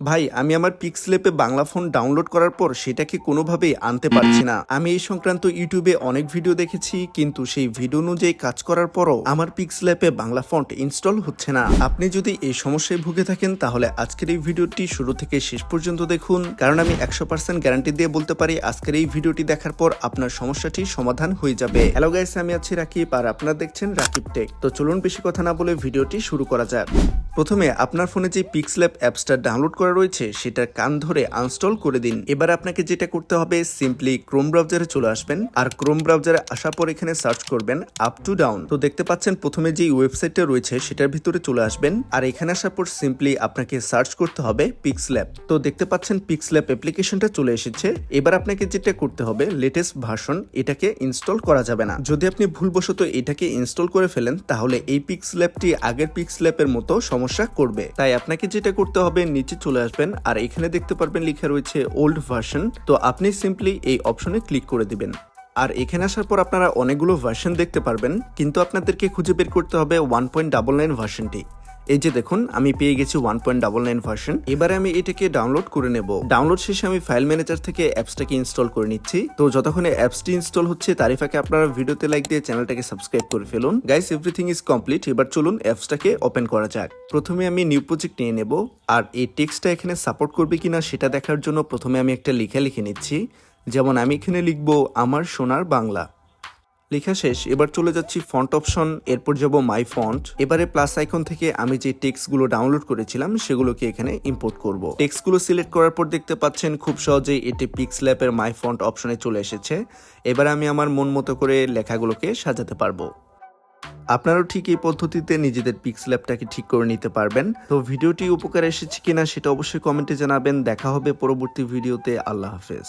ভাই আমি আমার পিক্সলেপে বাংলা ফোন ডাউনলোড করার পর সেটাকে কোনোভাবেই আনতে পারছি না। আমি এই সংক্রান্ত ইউটিউবে অনেক ভিডিও দেখেছি কিন্তু সেই ভিডিও অনুযায়ী কাজ করার পরও আমার পিক্সলেপে বাংলা ফন্ট ইনস্টল হচ্ছে না। আপনি যদি এই সমস্যায় ভুগে থাকেন তাহলে আজকের এই ভিডিওটি শুরু থেকে শেষ পর্যন্ত দেখুন। কারণ আমি একশো পার্সেন্ট গ্যারান্টি দিয়ে বলতে পারি আজকের এই ভিডিওটি দেখার পর আপনার সমস্যাটি সমাধান হয়ে যাবে। হ্যালো গাইস আমি আছি রাকিব আর আপনারা দেখছেন রাকিব টেক তো চলুন বেশি কথা না বলে ভিডিওটি শুরু করা যাক। প্রথমে আপনার ফোনে যে পিক্সল্যাব অ্যাপসটা ডাউনলোড করা রয়েছে, সেটার কান ধরে আনস্টল করে দিন। এবার আপনাকে যেটা করতে হবে সিম্পলি ক্রোম ব্রাউজারে চলে আসবেন, আর ক্রোম ব্রাউজারে আসার পর এখানে সার্চ করবেন আপ টু ডাউন তো দেখতে পাচ্ছেন, প্রথমে যে ওয়েবসাইটটা রয়েছে, সেটার ভিতরে চলে আসবেন, আর এখানে আসার পর সিম্পলি আপনাকে সার্চ করতে হবে পিক্সল্যাব তো দেখতে পাচ্ছেন পিক্সল্যাব অ্যাপ্লিকেশনটা চলে এসেছে। এবার আপনাকে যেটা করতে হবে লেটেস্ট ভার্সন এটাকে ইনস্টল করা যাবে না। যদি আপনি ভুলবশত এটাকে ইনস্টল করে ফেলেন, তাহলে এই পিক্সল্যাবটি আগের পিক্সল্যাবের মতো সমস্যা করবে। তাই আপনাকে যেটা করতে হবে, নিচে চলে আসবেন আর এখানে দেখতে পারবেন লেখা রয়েছে ওল্ড ভার্সন তো আপনি সিম্পলি এই অপশনে ক্লিক করে দিবেন। আর এখানে আসার পর আপনারা অনেকগুলো ভার্সন দেখতে পারবেন। কিন্তু আপনাদেরকে খুঁজে বের করতে হবে ওয়ান পয়েন্ট ডাবল নাইন ভার্সনটি এই যে দেখুন, আমি পেয়ে গেছি one point double nine version এবারে আমি এটাকে ডাউনলোড করে নেব। ডাউনলোড শেষে আমি ফাইল ম্যানেজার থেকে অ্যাপসটাকে ইনস্টল করে নিচ্ছি। তো যতক্ষণে অ্যাপসটি ইনস্টল হচ্ছে তারই ফাঁকে আপনারা ভিডিওতে লাইক দিয়ে চ্যানেলটাকে সাবস্ক্রাইব করে ফেলুন। গাইস এভরিথিং ইজ কমপ্লিট এবার চলুন অ্যাপসটাকে ওপেন করা যাক। প্রথমে আমি নিউ প্রজেক্ট নিয়ে নেব। আর এই টেক্সটটা এখানে সাপোর্ট করবে কিনা, সেটা দেখার জন্য প্রথমে আমি একটা লেখা লিখে নিচ্ছি। যেমন, আমি এখানে লিখব, আমার সোনার বাংলা। লেখা শেষ, এবার চলে যাচ্ছি ফন্ট অপশন এরপর যাব মাই ফন্ট এবারে প্লাস আইকন থেকে আমি যে টেক্সটগুলো ডাউনলোড করেছিলাম, সেগুলোকে এখানে ইম্পোর্ট করব। টেক্সটগুলো সিলেক্ট করার পর দেখতে পাচ্ছেন খুব সহজেই এটি পিক্স ল্যাপের মাই ফন্ট অপশনে চলে এসেছে। এবার আমি আমার মন মতো করে লেখাগুলোকে সাজাতে পারব। আপনারাও ঠিক এই পদ্ধতিতে নিজেদের পিক্স ল্যাপটাকে ঠিক করে নিতে পারবেন। তো ভিডিওটি উপকার এসেছে কিনা, সেটা অবশ্যই কমেন্টে জানাবেন। দেখা হবে পরবর্তী ভিডিওতে আল্লাহ হাফেজ।